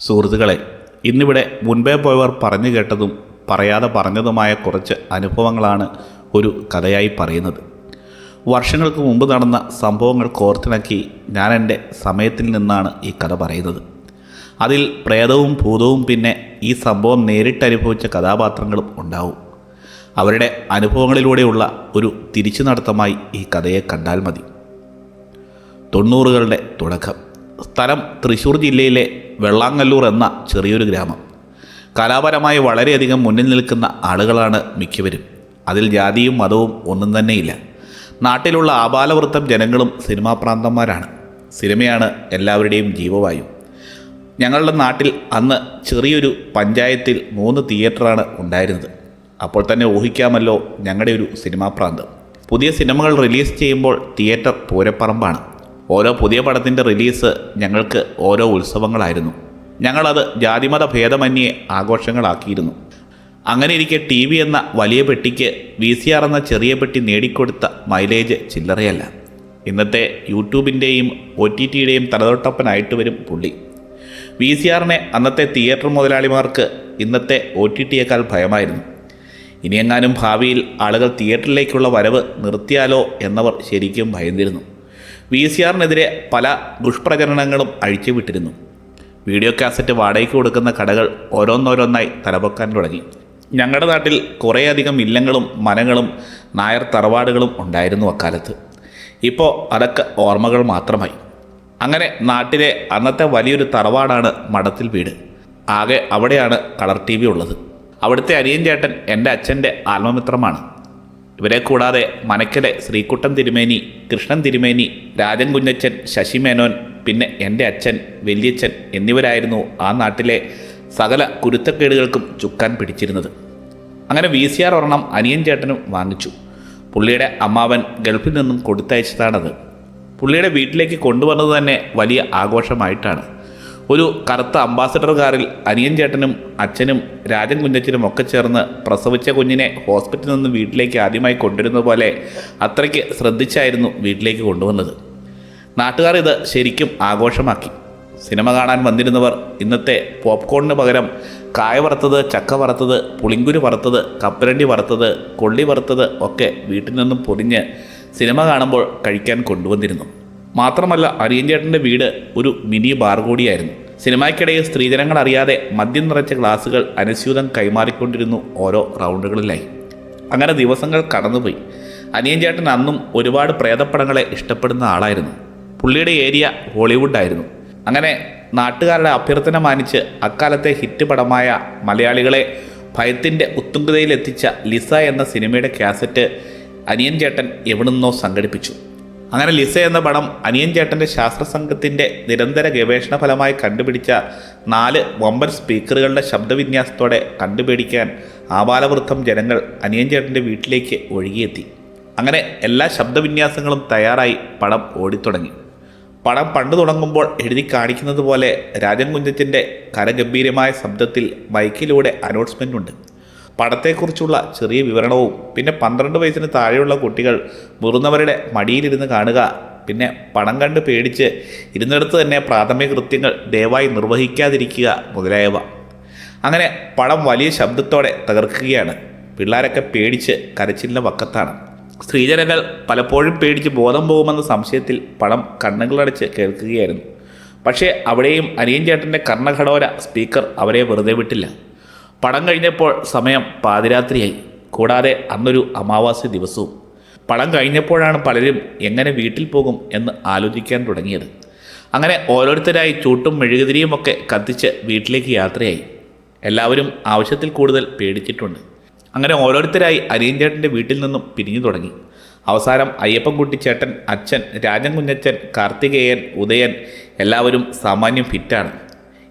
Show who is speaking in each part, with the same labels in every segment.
Speaker 1: സുഹൃത്തുക്കളെ ഇന്നിവിടെ മുൻപേ പോയവർ പറഞ്ഞു കേട്ടതും പറയാതെ പറഞ്ഞതുമായ കുറച്ച് അനുഭവങ്ങളാണ് ഒരു കഥയായി പറയുന്നത്. വർഷങ്ങൾക്ക് മുമ്പ് നടന്ന സംഭവങ്ങൾ കോർത്തിണക്കി ഞാൻ എന്റെ സമയത്തിൽ നിന്നാണ് ഈ കഥ പറയുന്നത്. അതിൽ പ്രേതവും ഭൂതവും പിന്നെ ഈ സംഭവം നേരിട്ട് അനുഭവിച്ച കഥാപാത്രങ്ങളും ഉണ്ടാവും. അവരുടെ അനുഭവങ്ങളിലൂടെയുള്ള ഒരു തിരിച്ചു നടത്തമായി ഈ കഥയെ കണ്ടാൽ മതി. തൊണ്ണൂറുകളുടെ തുടക്കം. സ്ഥലം തൃശ്ശൂർ ജില്ലയിലെ വെള്ളാങ്ങല്ലൂർ എന്ന ചെറിയൊരു ഗ്രാമം. കലാപരമായി വളരെയധികം മുന്നിൽ നിൽക്കുന്ന ആളുകളാണ് മിക്കവരും. അതിൽ ജാതിയും മതവും ഒന്നും തന്നെയില്ല. നാട്ടിലുള്ള ആപാലവൃത്തം ജനങ്ങളും സിനിമാ പ്രാന്തന്മാരാണ്. സിനിമയാണ് എല്ലാവരുടെയും ജീവവായു. ഞങ്ങളുടെ നാട്ടിൽ അന്ന് ചെറിയൊരു പഞ്ചായത്തിൽ മൂന്ന് തിയേറ്ററാണ് ഉണ്ടായിരുന്നത്. അപ്പോൾ തന്നെ ഊഹിക്കാമല്ലോ ഞങ്ങളുടെ ഒരു സിനിമാ പ്രാന്തം. പുതിയ സിനിമകൾ റിലീസ് ചെയ്യുമ്പോൾ തിയേറ്റർ പൂരപ്പറമ്പാണ്. ഓരോ പുതിയ പടത്തിന്റെ റിലീസ് ഞങ്ങൾക്ക് ഓരോ ഉത്സവങ്ങളായിരുന്നു. ഞങ്ങളത് ജാതിമത ഭേദമന്യേ ആഘോഷങ്ങളാക്കിയിരുന്നു. അങ്ങനെ ഇരിക്കെ ടി വി എന്ന വലിയ പെട്ടിക്ക് വി സി ആർ എന്ന ചെറിയ പെട്ടി നേടിക്കൊടുത്ത മൈലേജ് ചില്ലറയല്ല. ഇന്നത്തെ യൂട്യൂബിന്റെയും ഒ ടി ടിയുടെയും തലതൊട്ടപ്പനായിട്ട് വരും പുള്ളി. വി സി ആറിനെ അന്നത്തെ തിയേറ്റർ മുതലാളിമാർക്ക് ഇന്നത്തെ ഒ ടി ടിയേക്കാൾ ഭയമായിരുന്നു. ഇനിയെങ്ങാനും ഭാവിയിൽ ആളുകൾ തിയേറ്ററിലേക്കുള്ള വരവ് നിർത്തിയാലോ എന്നവർ ശരിക്കും ഭയന്നിരുന്നു. വി സി ആറിനെതിരെ പല ദുഷ്പ്രചരണങ്ങളും അഴിച്ചുവിട്ടിരുന്നു. വീഡിയോ കാസറ്റ് വാടകയ്ക്ക് കൊടുക്കുന്ന കടകൾ ഓരോന്നോരോന്നായി തലപൊക്കാൻ തുടങ്ങി. ഞങ്ങളുടെ നാട്ടിൽ കുറേയധികം ഇല്ലങ്ങളും മനങ്ങളും നായർ തറവാടുകളും ഉണ്ടായിരുന്നു അക്കാലത്ത്. ഇപ്പോൾ അതൊക്കെ ഓർമ്മകൾ മാത്രമായി. അങ്ങനെ നാട്ടിലെ അന്നത്തെ വലിയൊരു തറവാടാണ് മഠത്തിൽ വീട്. ആകെ അവിടെയാണ് കളർ ടി വി ഉള്ളത്. അവിടുത്തെ അനിയൻ ചേട്ടൻ എന്റെ അച്ഛന്റെ ആത്മമിത്രമാണ്. ഇവരെ കൂടാതെ മനക്കലെ ശ്രീകുട്ടൻ തിരുമേനി കൃഷ്ണൻ തിരുമേനി രാജൻ കുഞ്ഞച്ചൻ ശശി മേനോൻ പിന്നെ എന്റെ അച്ഛൻ വല്യച്ഛൻ എന്നിവരായിരുന്നു ആ നാട്ടിലെ സകല കുരുത്തക്കേടുകൾക്കും ചുക്കാൻ പിടിച്ചിരുന്നത്. അങ്ങനെ വി സി ആർ ഒരെണ്ണം അനിയൻ ചേട്ടനും വാങ്ങിച്ചു. പുള്ളിയുടെ അമ്മാവൻ ഗൾഫിൽ നിന്നും കൊടുത്തയച്ചതാണത്. പുള്ളിയുടെ വീട്ടിലേക്ക് കൊണ്ടുവന്നത് തന്നെ വലിയ ആഘോഷമായിട്ടാണ്. ഒരു കറുത്ത അംബാസഡർ കാറിൽ അനിയൻ ചേട്ടനും അച്ഛനും രാജൻ കുഞ്ഞച്ചനും ഒക്കെ ചേർന്ന് പ്രസവിച്ച കുഞ്ഞിനെ ഹോസ്പിറ്റലിൽ നിന്ന് വീട്ടിലേക്ക് ആദ്യമായി കൊണ്ടുവരുന്ന പോലെ അത്രയ്ക്ക് ശ്രദ്ധിച്ചായിരുന്നു വീട്ടിലേക്ക് കൊണ്ടുവന്നത്. നാട്ടുകാർ ഇത് ശരിക്കും ആഘോഷമാക്കി. സിനിമ കാണാൻ വന്നിരുന്നവർ ഇന്നത്തെ പോപ്കോണിന് പകരം കായ വറുത്തത് ചക്ക വറുത്തത് പുളിങ്കുരു വറുത്തത് കപ്പലണ്ടി വറുത്തത് കൊള്ളി വറുത്തത് ഒക്കെ വീട്ടിൽ നിന്നും പൊതിഞ്ഞ് സിനിമ കാണുമ്പോൾ കഴിക്കാൻ കൊണ്ടുവന്നിരുന്നു. മാത്രമല്ല അരിയഞ്ചേട്ടന്റെ വീട് ഒരു മിനി ബാർ കൂടിയായിരുന്നു. സിനിമയ്ക്കിടയിൽ സ്ത്രീജനങ്ങൾ അറിയാതെ മദ്യം നിറച്ച ഗ്ലാസുകൾ അനുസ്യൂതം കൈമാറിക്കൊണ്ടിരുന്നു ഓരോ റൗണ്ടുകളിലായി. അങ്ങനെ ദിവസങ്ങൾ കടന്നുപോയി. അനിയൻ ചേട്ടൻ അന്നും ഒരുപാട് പ്രേതപ്പടങ്ങളെ ഇഷ്ടപ്പെടുന്ന ആളായിരുന്നു. പുള്ളിയുടെ ഏരിയ ഹോളിവുഡായിരുന്നു. അങ്ങനെ നാട്ടുകാരുടെ അഭ്യർത്ഥന മാനിച്ച് അക്കാലത്തെ ഹിറ്റ് പടമായ മലയാളികളെ ഭയത്തിന്റെ ഉത്തുംഗതയിലെത്തിച്ച ലിസ എന്ന സിനിമയുടെ കാസറ്റ് അനിയൻ ചേട്ടൻ എവിടുന്നോ സംഘടിപ്പിച്ചു. അങ്ങനെ ലിസ എന്ന പടം അനിയൻ ചേട്ടന്റെ ശാസ്ത്ര സംഘത്തിന്റെ നിരന്തര ഗവേഷണ ഫലമായി കണ്ടുപിടിച്ച നാല് വമ്പൻ സ്പീക്കറുകളുടെ ശബ്ദവിന്യാസത്തോടെ കണ്ടുപിടിക്കാൻ ആബാലവൃദ്ധം ജനങ്ങൾ അനിയൻ ചേട്ടന്റെ വീട്ടിലേക്ക് ഒഴുകിയെത്തി. അങ്ങനെ എല്ലാ ശബ്ദവിന്യാസങ്ങളും തയ്യാറായി പടം ഓടിത്തുടങ്ങി. പടം പണ്ട് തുടങ്ങുമ്പോൾ എഴുതി കാണിക്കുന്നത് പോലെ രാജൻ കുഞ്ഞത്തിന്റെ കരഗംഭീരമായ ശബ്ദത്തിൽ ബൈക്കിലൂടെ അനൗൺസ്മെന്റ് ഉണ്ട്. പടത്തെക്കുറിച്ചുള്ള ചെറിയ വിവരണവും പിന്നെ പന്ത്രണ്ട് വയസ്സിന് താഴെയുള്ള കുട്ടികൾ മുറുന്നവരുടെ മടിയിലിരുന്ന് കാണുക പിന്നെ പണം കണ്ട് പേടിച്ച് ഇരുന്നിടത്ത് തന്നെ പ്രാഥമിക കൃത്യങ്ങൾ ദയവായി നിർവഹിക്കാതിരിക്കുക മുതലായവ. അങ്ങനെ പണം വലിയ ശബ്ദത്തോടെ തകർക്കുകയാണ്. പിള്ളേരൊക്കെ പേടിച്ച് കരച്ചിലിന്റെ വക്കത്താണ്. സ്ത്രീജനങ്ങൾ പലപ്പോഴും പേടിച്ച് ബോധം പോകുമെന്ന സംശയത്തിൽ പണം കണ്ണുകളടച്ച് കേൾക്കുകയായിരുന്നു. പക്ഷേ അവിടെയും അനിയൻ ചേട്ടന്റെ കർണഘടോര സ്പീക്കർ അവരെ വെറുതെ വിട്ടില്ല. പടം കഴിഞ്ഞപ്പോൾ സമയം പാതിരാത്രിയായി. കൂടാതെ അന്നൊരു അമാവാസി ദിവസവും. പടം കഴിഞ്ഞപ്പോഴാണ് പലരും എങ്ങനെ വീട്ടിൽ പോകും എന്ന് ആലോചിക്കാൻ തുടങ്ങിയത്. അങ്ങനെ ഓരോരുത്തരായി ചൂട്ടും മെഴുകുതിരിയും ഒക്കെ കത്തിച്ച് വീട്ടിലേക്ക് യാത്രയായി. എല്ലാവരും ആവശ്യത്തിൽ കൂടുതൽ പേടിച്ചിട്ടുണ്ട്. അങ്ങനെ ഓരോരുത്തരായി അരിയഞ്ചേട്ടന്റെ വീട്ടിൽ നിന്നും പിരിഞ്ഞു തുടങ്ങി. അവസാനം അയ്യപ്പൻകുട്ടി ചേട്ടൻ അച്ഛൻ രാജൻ കുഞ്ഞച്ചൻ കാർത്തികേയൻ ഉദയൻ എല്ലാവരും സാമാന്യം ഫിറ്റാണ്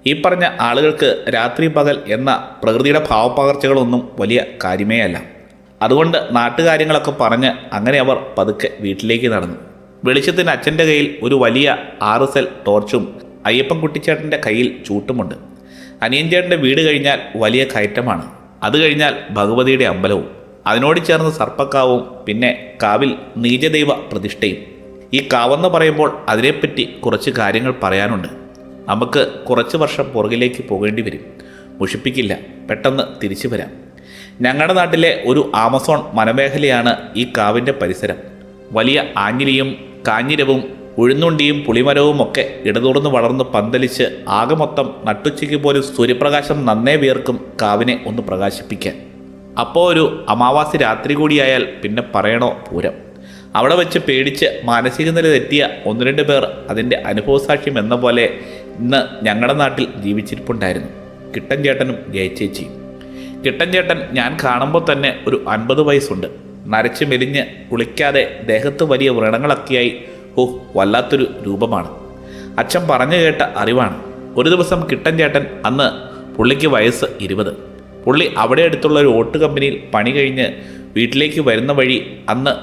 Speaker 1: ഈ പറഞ്ഞ ആളുകൾക്ക് രാത്രി പകൽ എന്ന പ്രകൃതിയുടെ ഭാവപ്പകർച്ചകളൊന്നും വലിയ കാര്യമേ അല്ല അതുകൊണ്ട് നാട്ടുകാര്യങ്ങളൊക്കെ പറഞ്ഞ് അങ്ങനെ അവർ പതുക്കെ വീട്ടിലേക്ക് നടന്നു. വെളിച്ചത്തിന് അച്ഛന്റെ കയ്യിൽ ഒരു വലിയ ആറ് സെൽ ടോർച്ചും അയ്യപ്പൻ കുട്ടിച്ചേട്ടന്റെ കയ്യിൽ ചൂട്ടുമുണ്ട്. അനിയൻചേട്ടന്റെ വീട് കഴിഞ്ഞാൽ വലിയ കയറ്റമാണ്. അത് കഴിഞ്ഞാൽ ഭഗവതിയുടെ അമ്പലവും. അതിനോട് ചേർന്ന് സർപ്പക്കാവും പിന്നെ കാവിൽ നീചദൈവ പ്രതിഷ്ഠയും. ഈ കാവെന്ന് പറയുമ്പോൾ അതിനെപ്പറ്റി കുറച്ച് കാര്യങ്ങൾ പറയാനുണ്ട്. നമുക്ക് കുറച്ച് വർഷം പുറകിലേക്ക് പോകേണ്ടി വരും. മുഷിപ്പിക്കില്ല. പെട്ടെന്ന് തിരിച്ചു വരാം. ഞങ്ങളുടെ നാട്ടിലെ ഒരു ആമസോൺ മനമേഖലയാണ് ഈ കാവിന്റെ പരിസരം. വലിയ ആഞ്ഞിലിയും കാഞ്ഞിരവും ഉഴുന്നുണ്ടിയും പുളിമരവും ഒക്കെ ഇടതൂർന്ന് വളർന്ന് പന്തലിച്ച് ആകെ മൊത്തം നട്ടുച്ചയ്ക്ക് പോലും സൂര്യപ്രകാശം നന്നേ വിയർക്കും കാവിനെ ഒന്ന് പ്രകാശിപ്പിക്കാൻ. അപ്പോൾ ഒരു അമാവാസി രാത്രി കൂടിയായാൽ പിന്നെ പറയണോ പൂരം? അവിടെ വെച്ച് പേടിച്ച് മാനസിക നില തെറ്റിയ ഒന്ന് രണ്ട് പേർ അതിന്റെ അനുഭവസാക്ഷ്യം എന്ന പോലെ ഇന്ന് ഞങ്ങളുടെ നാട്ടിൽ ജീവിച്ചിരിപ്പുണ്ടായിരുന്നു. കിട്ടൻ ചേട്ടനും ജയച്ചേച്ചിയും കിട്ടൻ ചേട്ടൻ ഞാൻ കാണുമ്പോൾ തന്നെ ഒരു അൻപത് വയസ്സുണ്ട്. നരച്ച് മെലിഞ്ഞ് കുളിക്കാതെ ദേഹത്ത് വലിയ വ്രണങ്ങളൊക്കെയായി ഓ വല്ലാത്തൊരു രൂപമാണ്. അച്ഛൻ പറഞ്ഞു കേട്ട അറിവാണ്. ഒരു ദിവസം കിട്ടൻ ചേട്ടൻ അന്ന് പുള്ളിക്ക് വയസ്സ് ഇരുപത്. പുള്ളി അവിടെ അടുത്തുള്ള ഒരു ഓട്ട് കമ്പനിയിൽ പണി കഴിഞ്ഞ് വീട്ടിലേക്ക് വരുന്ന വഴി അന്ന്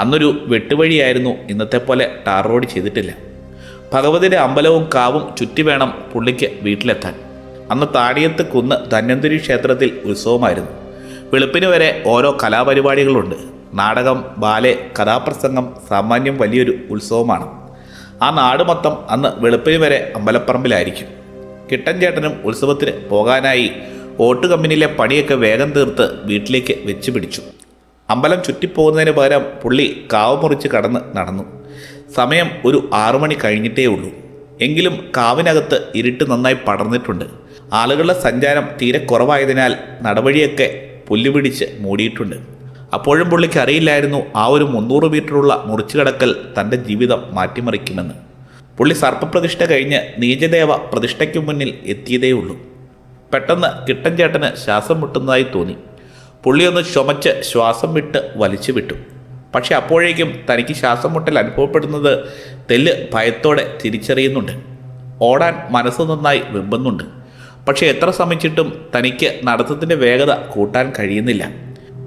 Speaker 1: അന്നൊരു വെട്ടുവഴിയായിരുന്നു ഇന്നത്തെ പോലെ ടാർ റോഡ് ചെയ്തിട്ടില്ല. ഭഗവതിയുടെ അമ്പലവും കാവും ചുറ്റി വേണം പുള്ളിക്ക് വീട്ടിലെത്താൻ. അന്ന് താടിയത്ത് കുന്ന് ധന്വന്തരി ക്ഷേത്രത്തിൽ ഉത്സവമായിരുന്നു. വെളുപ്പിന് വരെ ഓരോ കലാപരിപാടികളുണ്ട്. നാടകം ബാലെ കഥാപ്രസംഗം സാമാന്യം വലിയൊരു ഉത്സവമാണ്. ആ നാട് മൊത്തം അന്ന് വെളുപ്പിന് വരെ അമ്പലപ്പറമ്പിലായിരിക്കും. കിട്ടൻ ചേട്ടനും ഉത്സവത്തിന് പോകാനായി ഓട്ട് കമ്പനിയിലെ പണിയൊക്കെ വേഗം തീർത്ത് വീട്ടിലേക്ക് വെച്ച് പിടിച്ചു അമ്പലം ചുറ്റിപ്പോകുന്നതിന് പകരം പുള്ളി കാവ് മുറിച്ച് കടന്ന് നടന്നു. സമയം ഒരു ആറുമണി കഴിഞ്ഞിട്ടേ ഉള്ളൂ. എങ്കിലും കാവിനകത്ത് ഇരുട്ട് നന്നായി പടർന്നിട്ടുണ്ട്. ആളുകളുടെ സഞ്ചാരം തീരെ കുറവായതിനാൽ നടവഴിയൊക്കെ പുല്ലുപിടിച്ച് മൂടിയിട്ടുണ്ട്. അപ്പോഴും പുള്ളിക്ക് അറിയില്ലായിരുന്നു ആ ഒരു മുന്നൂറ് മീറ്ററുള്ള മുറിച്ചുകടക്കൽ തന്റെ ജീവിതം മാറ്റിമറിക്കുമെന്ന്. പുള്ളി സർപ്പപ്രതിഷ്ഠ കഴിഞ്ഞ് നീചദേവ പ്രതിഷ്ഠയ്ക്ക് മുന്നിൽ എത്തിയതേ ഉള്ളൂ പെട്ടെന്ന് കിട്ടൻ ചേട്ടന് ശ്വാസം മുട്ടുന്നതായി തോന്നി. പുള്ളിയൊന്ന് ചുമച്ച് ശ്വാസം വിട്ട് വലിച്ചു വിട്ടു പക്ഷെ അപ്പോഴേക്കും തനിക്ക് ശ്വാസം മുട്ടൽ അനുഭവപ്പെടുന്നത് തെല്ല് ഭയത്തോടെ തിരിച്ചറിയുന്നുണ്ട്. ഓടാൻ മനസ്സ് നന്നായി വെമ്പുന്നുണ്ട് പക്ഷെ എത്ര ശ്രമിച്ചിട്ടും തനിക്ക് നടത്തത്തിന്റെ വേഗത കൂട്ടാൻ കഴിയുന്നില്ല.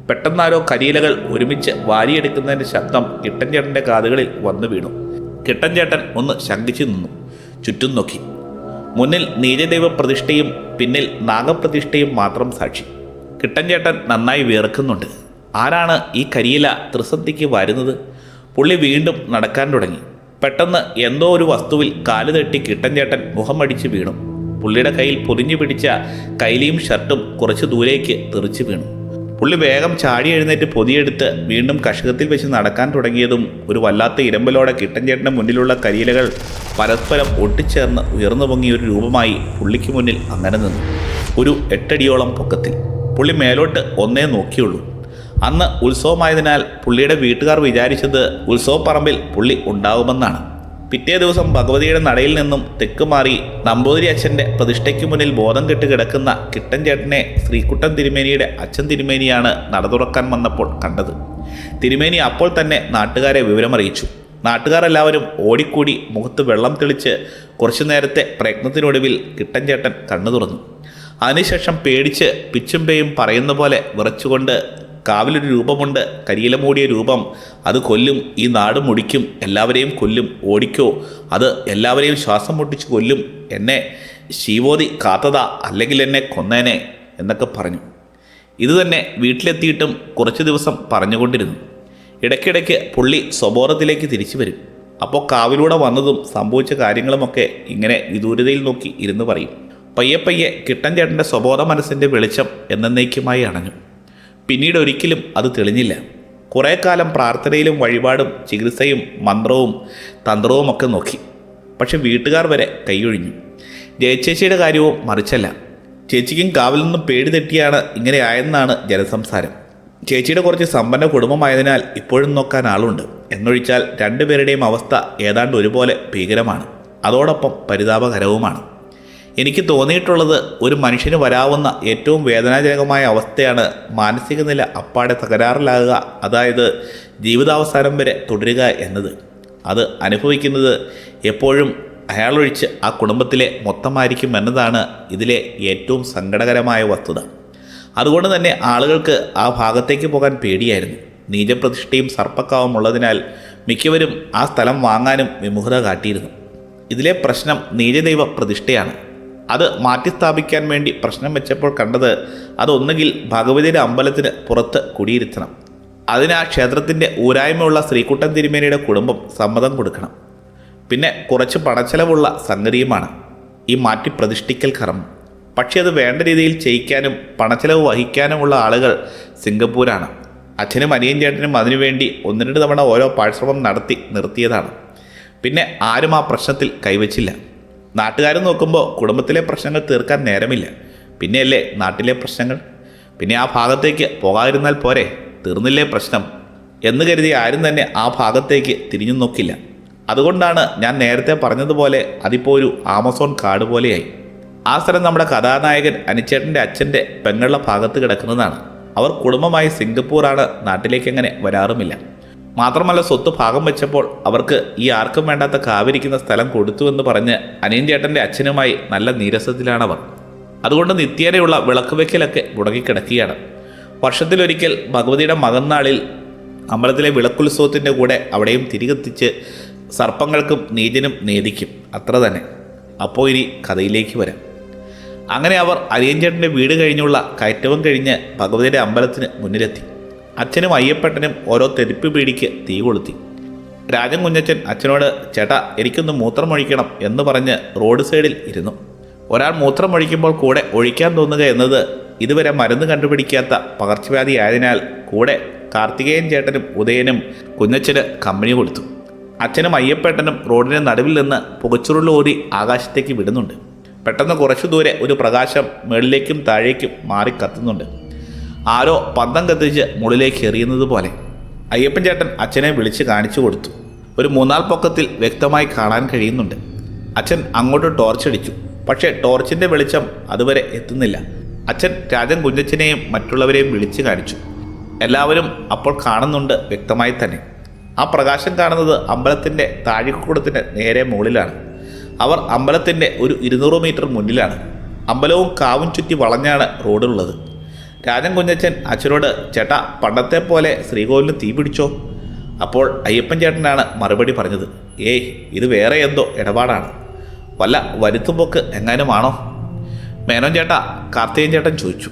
Speaker 1: പെട്ടെന്നാരോ കരിയിലകൾ ഒരുമിച്ച് വാരിയെടുക്കുന്നതിന്റെ ശബ്ദം കിട്ടൻചേട്ടന്റെ കാതുകളിൽ വന്നു വീണു. കിട്ടൻചേട്ടൻ ഒന്ന് ശങ്കിച്ചു നിന്നു ചുറ്റും നോക്കി. മുന്നിൽ നീചദൈവ പ്രതിഷ്ഠയും പിന്നിൽ നാഗപ്രതിഷ്ഠയും മാത്രം സാക്ഷി. കിട്ടൻചേട്ടൻ നന്നായി വിയർക്കുന്നുണ്ട്. ആരാണ് ഈ കരിയില ത്രിസന്ധിക്ക് വരുന്നത്? പുള്ളി വീണ്ടും നടക്കാൻ തുടങ്ങി. പെട്ടെന്ന് എന്തോ ഒരു വസ്തുവിൽ കാൽ തട്ടി കിട്ടൻ ചേട്ടൻ മുഖം അടിച്ച് വീണു. പുള്ളിയുടെ കയ്യിൽ പൊതിഞ്ഞു പിടിച്ച കൈലിയും ഷർട്ടും കുറച്ച് ദൂരേക്ക് തെറിച്ചു വീണു. പുള്ളി വേഗം ചാടി എഴുന്നേറ്റ് പൊതിയെടുത്ത് വീണ്ടും കഷകത്തിൽ വെച്ച് നടക്കാൻ തുടങ്ങിയതും ഒരു വല്ലാത്ത ഇരമ്പലോടെ കിട്ടൻചേട്ടന്റെ മുന്നിലുള്ള കരിയിലകൾ പരസ്പരം ഒട്ടിച്ചേർന്ന് ഉയർന്നു പൊങ്ങിയ ഒരു രൂപമായി പുള്ളിക്ക് മുന്നിൽ അങ്ങനെ നിന്നു. ഒരു എട്ടടിയോളം പൊക്കത്തിൽ. പുള്ളി മേലോട്ട് ഒന്നേ നോക്കിയുള്ളൂ. അന്ന് ഉത്സവമായതിനാൽ പുള്ളിയുടെ വീട്ടുകാർ വിചാരിച്ചത് ഉത്സവപ്പറമ്പിൽ പുള്ളി ഉണ്ടാകുമെന്നാണ് പിറ്റേ ദിവസം ഭഗവതിയുടെ നടയിൽ നിന്നും തെക്ക് മാറി നമ്പൂതിരി അച്ഛന്റെ പ്രതിഷ്ഠയ്ക്ക് മുന്നിൽ ബോധം കെട്ട് കിടക്കുന്ന കിട്ടൻ ചേട്ടനെ ശ്രീകുട്ടൻ തിരുമേനിയുടെ അച്ഛൻ തിരുമേനിയാണ് നട തുറക്കാൻ വന്നപ്പോൾ കണ്ടത്. തിരുമേനി അപ്പോൾ തന്നെ നാട്ടുകാരെ വിവരമറിയിച്ചു. നാട്ടുകാരെല്ലാവരും ഓടിക്കൂടി മുഖത്ത് വെള്ളം തെളിച്ച് കുറച്ചു നേരത്തെ പ്രയത്നത്തിനൊടുവിൽ കിട്ടൻ ചേട്ടൻ കണ്ണു തുറന്നു. അതിനുശേഷം പേടിച്ച് പിച്ചും പേയും പറയുന്ന പോലെ വിറച്ചുകൊണ്ട് കാവിലൊരു രൂപമുണ്ട്. കരിയില മൂടിയ രൂപം. അത് കൊല്ലും. ഈ നാട് മുടിക്കും. എല്ലാവരെയും കൊല്ലും. ഓടിക്കോ. അത് എല്ലാവരെയും ശ്വാസം മുട്ടിച്ച് കൊല്ലും. എന്നെ ശീവോതി കാത്തത. അല്ലെങ്കിൽ എന്നെ കൊന്നേനെ എന്നൊക്കെ പറഞ്ഞു. ഇത് തന്നെ വീട്ടിലെത്തിയിട്ടും കുറച്ച് ദിവസം പറഞ്ഞുകൊണ്ടിരുന്നു. ഇടയ്ക്കിടയ്ക്ക് പുള്ളി സ്വബോധത്തിലേക്ക് തിരിച്ചു വരും. അപ്പോൾ കാവിലൂടെ വന്നതും സംഭവിച്ച കാര്യങ്ങളുമൊക്കെ ഇങ്ങനെ വിദൂരതയിൽ നോക്കി ഇരുന്ന് പറയും. പയ്യെ പയ്യെ കിട്ടൻ ചേട്ടന്റെ സ്വബോധ മനസ്സിന്റെ വെളിച്ചം എന്നേക്കുമായി അണഞ്ഞു. പിന്നീട് ഒരിക്കലും അത് തെളിഞ്ഞില്ല. കുറേ കാലം പ്രാർത്ഥനയിലും വഴിപാടും ചികിത്സയും മന്ത്രവും തന്ത്രവും ഒക്കെ നോക്കി. പക്ഷെ വീട്ടുകാർ വരെ കൈയൊഴിഞ്ഞു. ജയച്ചേച്ചിയുടെ കാര്യവും മറിച്ചല്ല. ചേച്ചിക്കും കാവിൽ നിന്നും പേടി തെറ്റിയാണ് ഇങ്ങനെ ആയെന്നാണ് ജനസംസാരം. ചേച്ചിയുടെ കുറച്ച് സമ്പന്ന കുടുംബമായതിനാൽ ഇപ്പോഴും നോക്കാൻ ആളുണ്ട്. എന്നൊഴിച്ചാൽ രണ്ടുപേരുടെയും അവസ്ഥ ഏതാണ്ട് ഒരുപോലെ ഭീകരമാണ്. അതോടൊപ്പം പരിതാപകരവുമാണ്. എനിക്ക് തോന്നിയിട്ടുള്ളത് ഒരു മനുഷ്യന് വരാവുന്ന ഏറ്റവും വേദനാജനകമായ അവസ്ഥയാണ് മാനസിക നില അപ്പാടെ തകരാറിലാകുക അതായത് ജീവിതാവസാനം വരെ തുടരുക എന്നത്. അത് അനുഭവിക്കുന്നത് എപ്പോഴും അയാളൊഴിച്ച് ആ കുടുംബത്തിലെ മൊത്തമായിരിക്കും എന്നതാണ് ഇതിലെ ഏറ്റവും സങ്കടകരമായ വസ്തുത. അതുകൊണ്ട് തന്നെ ആളുകൾക്ക് ആ ഭാഗത്തേക്ക് പോകാൻ പേടിയായിരുന്നു. നീചപ്രതിഷ്ഠയും സർപ്പക്കാവും ഉള്ളതിനാൽ മിക്കവരും ആ സ്ഥലം വാങ്ങാനും വിമുഖത കാട്ടിയിരുന്നു. ഇതിലെ പ്രശ്നം നീചദൈവ പ്രതിഷ്ഠയാണ് അത് മാറ്റിസ്ഥാപിക്കാൻ വേണ്ടി പ്രശ്നം വെച്ചപ്പോൾ കണ്ടത് അതൊന്നുകിൽ ഭഗവതിയുടെ അമ്പലത്തിന് പുറത്ത് കുടിയിരുത്തണം. അതിന് ആ ക്ഷേത്രത്തിന്റെ ഊരായ്മയുള്ള ശ്രീകുട്ടൻ തിരുമേനിയുടെ കുടുംബം സമ്മതം കൊടുക്കണം. പിന്നെ കുറച്ച് പണച്ചെലവുള്ള സംഗതിയുമാണ് ഈ മാറ്റി പ്രതിഷ്ഠിക്കൽ കർമ്മം. പക്ഷേ അത് വേണ്ട രീതിയിൽ ചെയ്യിക്കാനും പണച്ചെലവ് വഹിക്കാനുമുള്ള ആളുകൾ സിംഗപ്പൂരാണ്. അച്ഛനും അനിയൻ ചേട്ടനും അതിനുവേണ്ടി ഒന്ന് രണ്ട് തവണ ഓരോ പാഴ്ശ്രമം നടത്തി നിർത്തിയതാണ്. പിന്നെ ആരും ആ പ്രശ്നത്തിൽ കൈവച്ചില്ല. നാട്ടുകാർ നോക്കുമ്പോൾ കുടുംബത്തിലെ പ്രശ്നങ്ങൾ തീർക്കാൻ നേരമില്ല. പിന്നെയല്ലേ നാട്ടിലെ പ്രശ്നങ്ങൾ? പിന്നെ ആ ഭാഗത്തേക്ക് പോകാതിരുന്നാൽ പോരെ തീർന്നില്ലേ പ്രശ്നം? എന്ന് കരുതി ആരും തന്നെ ആ ഭാഗത്തേക്ക് തിരിഞ്ഞു നോക്കില്ല. അതുകൊണ്ടാണ് ഞാൻ നേരത്തെ പറഞ്ഞതുപോലെ അതിപ്പോൾ ഒരു ആമസോൺ കാട് പോലെയായി. ആ സ്ഥലം നമ്മുടെ കഥാനായകൻ അനിച്ചേട്ടന്റെ അച്ഛന്റെ പെങ്ങളുടെ ഭാഗത്ത് കിടക്കുന്നതാണ്. അവർ കുടുംബമായി സിംഗപ്പൂറാണ് നാട്ടിലേക്ക് അങ്ങനെ വരാറുമില്ല. മാത്രമല്ല സ്വത്ത് ഭാഗം വെച്ചപ്പോൾ അവർക്ക് ഈ ആർക്കും വേണ്ടാത്ത കാവിരിക്കുന്ന സ്ഥലം കൊടുത്തുവെന്ന് പറഞ്ഞ് അനിയൻ ചേട്ടന്റെ അച്ഛനുമായി നല്ല നീരസത്തിലാണവർ. അതുകൊണ്ട് നിത്യേനയുള്ള വിളക്ക് വയ്ക്കലൊക്കെ മുടങ്ങിക്കിടക്കുകയാണ്. വർഷത്തിലൊരിക്കൽ ഭഗവതിയുടെ മകന്നാളിൽ അമ്പലത്തിലെ വിളക്കുത്സവത്തിന്റെ കൂടെ അവിടെയും തിരികെത്തിച്ച് സർപ്പങ്ങൾക്കും നീതിനും നേദിക്കും. അത്ര തന്നെ. അപ്പോൾ ഇനി കഥയിലേക്ക് വരാം. അങ്ങനെ അവർ അരിയഞ്ചേട്ടന്റെ വീട് കഴിഞ്ഞുള്ള കയറ്റവും കഴിഞ്ഞ് ഭഗവതിയുടെ അമ്പലത്തിന് മുന്നിലെത്തി. അച്ഛനും അയ്യപ്പട്ടനും ഓരോ തെരുപ്പ് പീടിക്ക് തീ കൊളുത്തി. രാജൻ കുഞ്ഞച്ചൻ അച്ഛനോട് ചേട്ടാ എനിക്കൊന്ന് മൂത്രമൊഴിക്കണം എന്ന് പറഞ്ഞ് റോഡ് സൈഡിൽ ഇരുന്നു. ഒരാൾ മൂത്രമൊഴിക്കുമ്പോൾ കൂടെ ഒഴിക്കാൻ തോന്നുക എന്നത് ഇതുവരെ മരുന്ന് കണ്ടുപിടിക്കാത്ത പകർച്ചവ്യാധി ആയതിനാൽ കൂടെ കാർത്തികേയൻ ചേട്ടനും ഉദയനും കുഞ്ഞച്ചന് കമ്പനി കൊടുത്തു. അച്ഛനും അയ്യപ്പേട്ടനും റോഡിന് നടുവിൽ നിന്ന് പുകച്ചുരുളൂരി ആകാശത്തേക്ക് വിടുന്നുണ്ട്. പെട്ടെന്ന് കുറച്ചു ദൂരെ ഒരു പ്രകാശം മുകളിലേക്കും താഴേക്കും മാറി കത്തുന്നുണ്ട്. ആരോ പന്തം കത്തിച്ച് മുകളിലേക്ക് എറിയുന്നത് പോലെ അയ്യപ്പൻ ചേട്ടൻ അച്ഛനെ വിളിച്ച് കാണിച്ചു കൊടുത്തു. ഒരു മൂന്നാൽ പൊക്കത്തിൽ വ്യക്തമായി കാണാൻ കഴിയുന്നുണ്ട്. അച്ഛൻ അങ്ങോട്ട് ടോർച്ചടിച്ചു പക്ഷേ ടോർച്ചിന്റെ വെളിച്ചം അതുവരെ എത്തുന്നില്ല. അച്ഛൻ രാജൻ കുഞ്ഞച്ചനെയും മറ്റുള്ളവരെയും വിളിച്ചു കാണിച്ചു. എല്ലാവരും അപ്പോൾ കാണുന്നുണ്ട് വ്യക്തമായി തന്നെ. ആ പ്രകാശം കാണുന്നത് അമ്പലത്തിന്റെ താഴിക്കൂടത്തിന്റെ നേരെ മുകളിലാണ്. അവർ അമ്പലത്തിന്റെ ഒരു ഇരുന്നൂറ് മീറ്റർ മുന്നിലാണ്. അമ്പലവും കാവും ചുറ്റി വളഞ്ഞാണ് റോഡുള്ളത്. രാജൻ കുഞ്ഞച്ചൻ അച്ഛനോട് ചേട്ടാ പണ്ടത്തെ പോലെ ശ്രീകോവിലിന് തീ പിടിച്ചോ? അപ്പോൾ അയ്യപ്പൻ ചേട്ടനാണ് മറുപടി പറഞ്ഞത്. ഏയ് ഇത് വേറെ എന്തോ ഇടപാടാണ്. വല്ല വരുത്തുമ്പോക്ക് എങ്ങാനുമാണോ മേനോൻ ചേട്ടാ കാർത്തികൻ ചേട്ടൻ ചോദിച്ചു.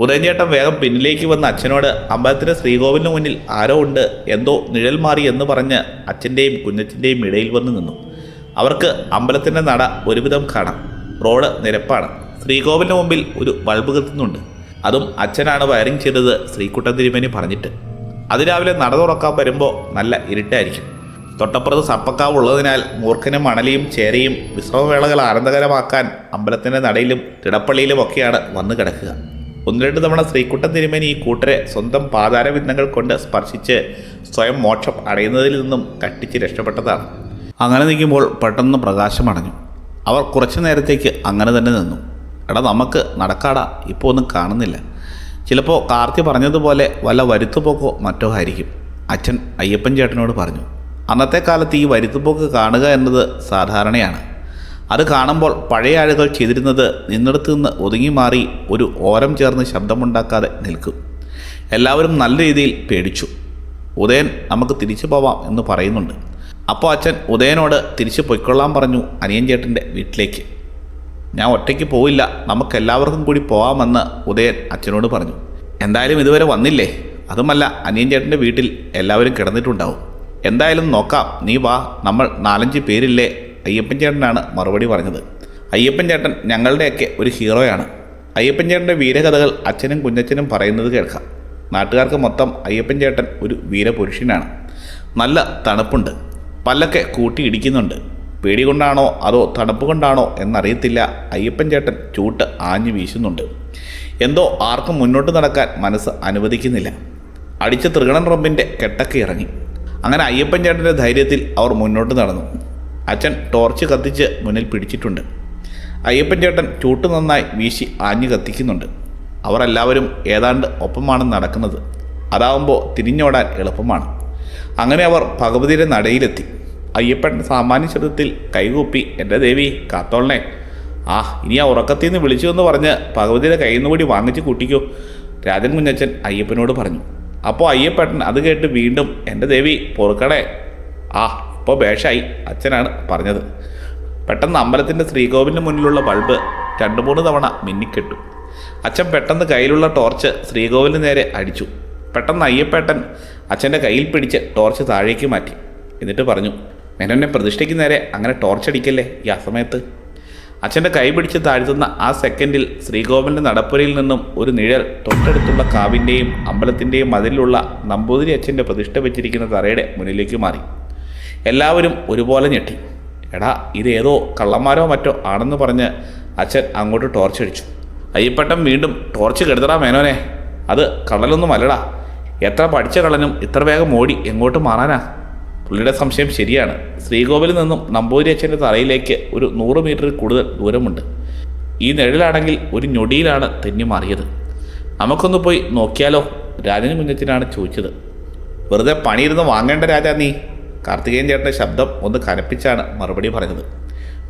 Speaker 1: ഉദയൻ ചേട്ടൻ വേഗം പിന്നിലേക്ക് വന്ന അച്ഛനോട് അമ്പലത്തിലെ ശ്രീകോവിലിന് മുന്നിൽ ആരോ ഉണ്ട് എന്തോ നിഴൽ മാറി എന്ന് പറഞ്ഞ് അച്ഛന്റെയും കുഞ്ഞച്ചന്റെയും ഇടയിൽ വന്ന് നിന്നു. അവർക്ക് അമ്പലത്തിന്റെ നട ഒരുവിധം കാണാം. റോഡ് നിരപ്പാണ്. ശ്രീകോവിലിന് മുമ്പിൽ ഒരു ബൾബ് കത്തുന്നുണ്ട്. അതും അച്ഛനാണ് വയറിംഗ് ചെയ്തത് ശ്രീകുട്ടൻ തിരുമേനി പറഞ്ഞിട്ട് അതിരാവിലെ നട തുറക്കാൻ വരുമ്പോൾ നല്ല ഇരുട്ടായിരിക്കും. തൊട്ടപ്പുറത്ത് സർപ്പക്കാവ് ഉള്ളതിനാൽ മൂർഖനും മണലിയും ചേരയും വിശ്രമവേളകൾ ആനന്ദകരമാക്കാൻ അമ്പലത്തിന്റെ നടയിലും തിടപ്പള്ളിയിലും ഒക്കെയാണ് വന്നു കിടക്കുക. ഒന്ന് രണ്ട് തവണ ശ്രീകുട്ടൻ തിരുമേനി ഈ കൂട്ടരെ സ്വന്തം പാതാരവിന്ദങ്ങൾ കൊണ്ട് സ്പർശിച്ച് സ്വയം മോക്ഷം അടയുന്നതിൽ നിന്നും കട്ടിച്ച് രക്ഷപ്പെട്ടതാണ്. അങ്ങനെ നിൽക്കുമ്പോൾ പെട്ടെന്ന് പ്രകാശമടഞ്ഞു അവർ കുറച്ചു നേരത്തേക്ക് അങ്ങനെ തന്നെ നിന്നു. എടാ നമുക്ക് നടക്കാടാ. ഇപ്പോൾ ഒന്നും കാണുന്നില്ല. ചിലപ്പോൾ കാർത്തി പറഞ്ഞതുപോലെ വല്ല വരുത്തുപോക്കോ മറ്റോ ആയിരിക്കും. അച്ഛൻ അയ്യപ്പൻ ചേട്ടനോട് പറഞ്ഞു അന്നത്തെ കാലത്ത് ഈ വരുത്തുപോക്ക് കാണുക എന്നത് സാധാരണയാണ്. അത് കാണുമ്പോൾ പഴയ ആളുകൾ ചെയ്തിരുന്നത് നിന്നിടത്തു നിന്ന് ഒതുങ്ങി മാറി ഒരു ഓരം ചേർന്ന് ശബ്ദമുണ്ടാക്കാതെ നിൽക്കും. എല്ലാവരും നല്ല രീതിയിൽ പേടിച്ചു. ഉദയൻ നമുക്ക് തിരിച്ചു പോവാം എന്ന് പറയുന്നുണ്ട്. അപ്പോൾ അച്ഛൻ ഉദയനോട് തിരിച്ചു പൊയ്ക്കൊള്ളാൻ പറഞ്ഞു അനിയൻ ചേട്ടന്റെ വീട്ടിലേക്ക്. ഞാൻ ഒറ്റയ്ക്ക് പോവില്ല. നമുക്കെല്ലാവർക്കും കൂടി പോവാമെന്ന് ഉദയൻ അച്ഛനോട് പറഞ്ഞു. എന്തായാലും ഇതുവരെ വന്നില്ലേ? അതുമല്ല അനിയൻ ചേട്ടന്റെ വീട്ടിൽ എല്ലാവരും കിടന്നിട്ടുണ്ടാവും. എന്തായാലും നോക്കാം. നീ വാ. നമ്മൾ നാലഞ്ച് പേരില്ലേ? അയ്യപ്പൻ ചേട്ടനാണ് മറുപടി പറഞ്ഞത്. അയ്യപ്പൻ ചേട്ടൻ ഞങ്ങളുടെയൊക്കെ ഒരു ഹീറോയാണ്. അയ്യപ്പൻ ചേട്ടന്റെ വീരകഥകൾ അച്ഛനും കുഞ്ഞച്ചനും പറയുന്നത് കേൾക്കാം. നാട്ടുകാർക്ക് മൊത്തം അയ്യപ്പൻ ചേട്ടൻ ഒരു വീരപുരുഷനാണ്. നല്ല തണുപ്പുണ്ട്. പല്ലൊക്കെ കൂട്ടി ഇടിക്കുന്നുണ്ട്. പേടി കൊണ്ടാണോ അതോ തണുപ്പ് കൊണ്ടാണോ എന്നറിയത്തില്ല. അയ്യപ്പൻ ചേട്ടൻ ചൂട്ട് ആഞ്ഞു വീശുന്നുണ്ട്. എന്തോ ആർക്കും മുന്നോട്ട് നടക്കാൻ മനസ്സ് അനുവദിക്കുന്നില്ല. അടിച്ച തൃഗണൻ റബ്ബിന്റെ കെട്ടൊക്കെ ഇറങ്ങി. അങ്ങനെ അയ്യപ്പൻ ചേട്ടന്റെ ധൈര്യത്തിൽ അവർ മുന്നോട്ട് നടന്നു. അച്ഛൻ ടോർച്ച് കത്തിച്ച് മുന്നിൽ പിടിച്ചിട്ടുണ്ട്. അയ്യപ്പൻ ചേട്ടൻ ചൂട്ട് നന്നായി വീശി ആഞ്ഞു കത്തിക്കുന്നുണ്ട്. അവർ എല്ലാവരും ഏതാണ്ട് ഒപ്പമാണ് നടക്കുന്നത്. അതാവുമ്പോൾ തിരിഞ്ഞോടാൻ എളുപ്പമാണ്. അങ്ങനെ അവർ ഭഗവതിയുടെ നടയിലെത്തി. അയ്യപ്പൻ സാമാന്യ ശബ്ദത്തിൽ കൈകൂപ്പി എന്റെ ദേവി കാത്തോളനെ. ആ ഇനി ആ ഉറക്കത്തിൽ നിന്ന് വിളിച്ചു എന്ന് പറഞ്ഞ് ഭഗവതിയുടെ കയ്യിൽ നിന്ന് കൂടി വാങ്ങിച്ച് കൂട്ടിക്കൂ രാജൻ കുഞ്ഞച്ചൻ അയ്യപ്പനോട് പറഞ്ഞു. അപ്പോൾ അയ്യപ്പൻ അത് കേട്ട് വീണ്ടും എന്റെ ദേവി പൊറുക്കണേ. ആ ഇപ്പോൾ ബേഷായി അച്ഛനാണ് പറഞ്ഞത്. പെട്ടെന്ന് അമ്പലത്തിന്റെ ശ്രീകോവിലിന് മുന്നിലുള്ള ബൾബ് രണ്ട് മൂന്ന് തവണ മിന്നിക്കെട്ടു. അച്ഛൻ പെട്ടെന്ന് കയ്യിലുള്ള ടോർച്ച് ശ്രീകോവിലിന് നേരെ അടിച്ചു. പെട്ടെന്ന് അയ്യപ്പേട്ടൻ അച്ഛന്റെ കയ്യിൽ പിടിച്ച് ടോർച്ച് താഴേക്ക് മാറ്റി. എന്നിട്ട് പറഞ്ഞു മെനോനെ പ്രതിഷ്ഠയ്ക്ക് നേരെ അങ്ങനെ ടോർച്ചടിക്കല്ലേ ഈ അസമയത്ത്? അച്ഛന്റെ കൈ പിടിച്ച് താഴ്ത്തുന്ന ആ സെക്കൻഡിൽ ശ്രീകോവിലിന്റെ നടപ്പുരയിൽ നിന്നും ഒരു നിഴൽ തൊട്ടടുത്തുള്ള കാവിന്റെയും അമ്പലത്തിന്റെയും മതിലുള്ള നമ്പൂതിരി അച്ഛന്റെ പ്രതിഷ്ഠ വെച്ചിരിക്കുന്ന തറയുടെ മുന്നിലേക്ക് മാറി. എല്ലാവരും ഒരുപോലെ ഞെട്ടി. എടാ ഇതേതോ കള്ളന്മാരോ മറ്റോ ആണെന്ന് പറഞ്ഞ് അച്ഛൻ അങ്ങോട്ട് ടോർച്ച് അടിച്ചു അയ്യപ്പട്ടം വീണ്ടും ടോർച്ച് കെടുത്തടാ മേനോനെ. അത് കള്ളലൊന്നും അല്ലടാ. എത്ര പഠിച്ച കള്ളനും ഇത്ര വേഗം ഓടി എങ്ങോട്ട് മാറാനാ? പുള്ളിയുടെ സംശയം ശരിയാണ്. ശ്രീകോവിലിൽ നിന്നും നമ്പൂരി അച്ഛന്റെ തറയിലേക്ക് ഒരു നൂറ് മീറ്റർ കൂടുതൽ ദൂരമുണ്ട്. ഈ നിഴലാണെങ്കിൽ ഒരു ഞൊടിയിലാണ് തെന്നി മാറിയത്. നമുക്കൊന്ന് പോയി നോക്കിയാലോ? രാജന് കുഞ്ഞത്തിനാണ് ചോദിച്ചത്. വെറുതെ പണിയിരുന്ന് വാങ്ങേണ്ട രാജാ നീ. കാർത്തികേയൻ ചേട്ടന്റെ ശബ്ദം ഒന്ന് കനപ്പിച്ചാണ് മറുപടി പറഞ്ഞത്.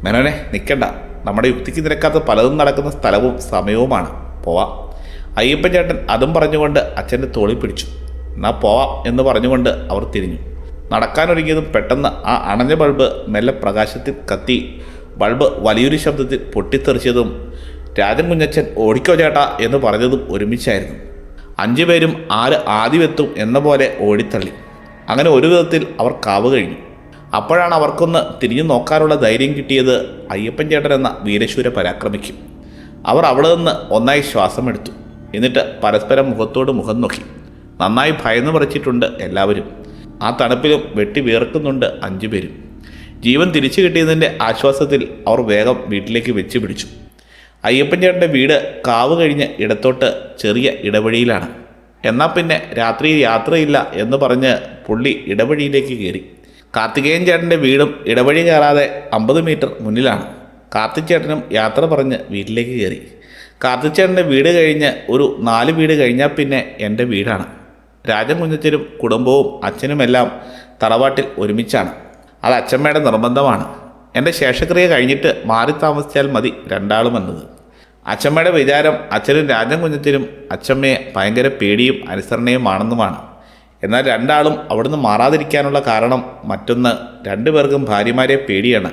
Speaker 1: മെനോനെ നിൽക്കണ്ട നമ്മുടെ യുക്തിക്ക് നിരക്കാത്ത പലതും നടക്കുന്ന സ്ഥലവും സമയവുമാണ്. പോവാം. അയ്യപ്പൻ ചേട്ടൻ അതും പറഞ്ഞുകൊണ്ട് അച്ഛന്റെ തോളി പിടിച്ചു. എന്നാൽ പോവാം എന്ന് പറഞ്ഞുകൊണ്ട് അവർ തിരിഞ്ഞു. നടക്കാനൊരുങ്ങിയതും പെട്ടെന്ന് ആ അണഞ്ഞ ബൾബ് മെല്ലെ പ്രകാശത്തിൽ കത്തി ബൾബ് വലിയൊരു ശബ്ദത്തിൽ പൊട്ടിത്തെറിച്ചതും രാജൻ കുഞ്ഞച്ചൻ ഓടിക്കോ ചേട്ടാ എന്ന് പറഞ്ഞതും ഒരുമിച്ചായിരുന്നു. അഞ്ചു പേരും ആര് ആദ്യമെത്തും എന്ന പോലെ ഓടിത്തള്ളി. അങ്ങനെ ഒരു വിധത്തിൽ അവർ കാവ് കഴിഞ്ഞു. അപ്പോഴാണ് അവർക്കൊന്ന് തിരിഞ്ഞു നോക്കാനുള്ള ധൈര്യം കിട്ടിയത് അയ്യപ്പൻ ചേട്ടൻ എന്ന വീരശൂര പരാക്രമിക്കും. അവർ അവിടെ നിന്ന് ഒന്നായി ശ്വാസമെടുത്തു. എന്നിട്ട് പരസ്പരം മുഖത്തോട് മുഖം നോക്കി. നന്നായി ഭയന്ന് പറിച്ചിട്ടുണ്ട് എല്ലാവരും. ആ തണുപ്പിലും വെട്ടി വിയർക്കുന്നുണ്ട് അഞ്ചു പേരും. ജീവൻ തിരിച്ചു കിട്ടിയതിന്റെ ആശ്വാസത്തിൽ അവർ വേഗം വീട്ടിലേക്ക് വെച്ച് പിടിച്ചു. അയ്യപ്പൻ ചേട്ടന്റെ വീട് കാവ് കഴിഞ്ഞ് ഇടത്തോട്ട് ചെറിയ ഇടവഴിയിലാണ്. എന്നാൽ പിന്നെ രാത്രി യാത്രയില്ല എന്ന് പറഞ്ഞ് പുള്ളി ഇടവഴിയിലേക്ക് കയറി. കാർത്തികേയൻ ചേട്ടന്റെ വീടും ഇടവഴി കയറാതെ അമ്പത് മീറ്റർ മുന്നിലാണ്. കാർത്തിച്ചേട്ടനും യാത്ര പറഞ്ഞ് വീട്ടിലേക്ക് കയറി. കാർത്തിച്ചേട്ടന്റെ വീട് കഴിഞ്ഞ് ഒരു നാല് വീട് കഴിഞ്ഞാൽ പിന്നെ എന്റെ വീടാണ്. രാജൻ കുഞ്ഞച്ചനും കുടുംബവും അച്ഛനുമെല്ലാം തറവാട്ടിൽ ഒരുമിച്ചാണ്. അത് അച്ഛമ്മയുടെ നിർബന്ധമാണ്. എന്റെ ശേഷക്രിയ കഴിഞ്ഞിട്ട് മാറി താമസിച്ചാൽ മതി രണ്ടാളും എന്നത് അച്ഛമ്മയുടെ വിചാരം അച്ഛനും രാജൻ കുഞ്ഞത്തിനും അച്ഛമ്മയെ ഭയങ്കര പേടിയും അനുസരണയുമാണെന്നുമാണ്. എന്നാൽ രണ്ടാളും അവിടുന്ന് മാറാതിരിക്കാനുള്ള കാരണം മറ്റൊന്ന് രണ്ടുപേർക്കും ഭാര്യമാരെ പേടിയാണ്.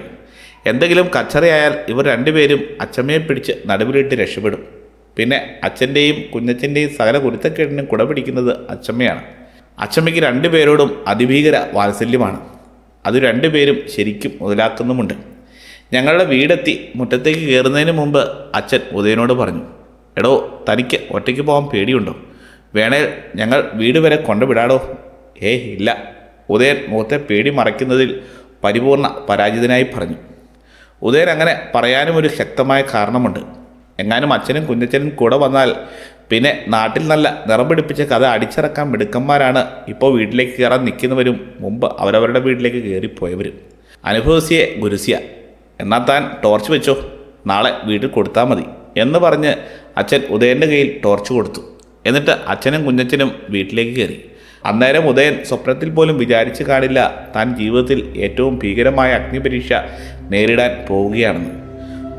Speaker 1: എന്തെങ്കിലും കച്ചറയായാൽ ഇവർ രണ്ടുപേരും അച്ഛമ്മയെ പിടിച്ച് നടുവിലിട്ട് രക്ഷപ്പെടും. പിന്നെ അച്ഛന്റെയും കുഞ്ഞച്ചന്റെയും സകല കുരുത്തക്കേടിനും കുട പിടിക്കുന്നത് അച്ഛമ്മയാണ് അച്ഛമ്മയ്ക്ക് രണ്ടുപേരോടും അതിഭീകര വാത്സല്യമാണ്. അത് രണ്ടുപേരും ശരിക്കും മുതലാക്കുന്നുമുണ്ട്. ഞങ്ങളുടെ വീടെത്തി മുറ്റത്തേക്ക് കയറുന്നതിന് മുമ്പ് അച്ഛൻ ഉദയനോട് പറഞ്ഞു എടോ തനിക്ക് ഒറ്റയ്ക്ക് പോകാൻ പേടിയുണ്ടോ? വേണേൽ ഞങ്ങൾ വീട് വരെ കൊണ്ടുവിടാടോ ഏയ് ഇല്ല ഉദയൻ മുഖത്തെ പേടി മറയ്ക്കുന്നതിൽ പരിപൂർണ പരാജിതനായി പറഞ്ഞു. ഉദയൻ അങ്ങനെ പറയാനും ഒരു ശക്തമായ കാരണമുണ്ട്. എങ്ങാനും അച്ഛനും കുഞ്ഞച്ചനും കൂടെ വന്നാൽ പിന്നെ നാട്ടിൽ നല്ല നിറം പിടിപ്പിച്ച കഥ അടിച്ചിറക്കാൻ മിടുക്കന്മാരാണ്. ഇപ്പോൾ വീട്ടിലേക്ക് കയറാൻ നിൽക്കുന്നവരും മുമ്പ് അവരവരുടെ വീട്ടിലേക്ക് കയറിപ്പോയവരും. അനുഭവസിയെ ഗുരുസിയ എന്നാൽ താൻ ടോർച്ച് വെച്ചോ നാളെ വീട്ടിൽ കൊടുത്താൽ മതി എന്ന് പറഞ്ഞ് അച്ഛൻ ഉദയന്റെ കയ്യിൽ ടോർച്ച് കൊടുത്തു. എന്നിട്ട് അച്ഛനും കുഞ്ഞച്ചനും വീട്ടിലേക്ക് കയറി. അന്നേരം ഉദയൻ സ്വപ്നത്തിൽ പോലും വിചാരിച്ചു കാണില്ല താൻ ജീവിതത്തിൽ ഏറ്റവും ഭീകരമായ അഗ്നിപരീക്ഷ നേരിടാൻ പോവുകയാണെന്ന്.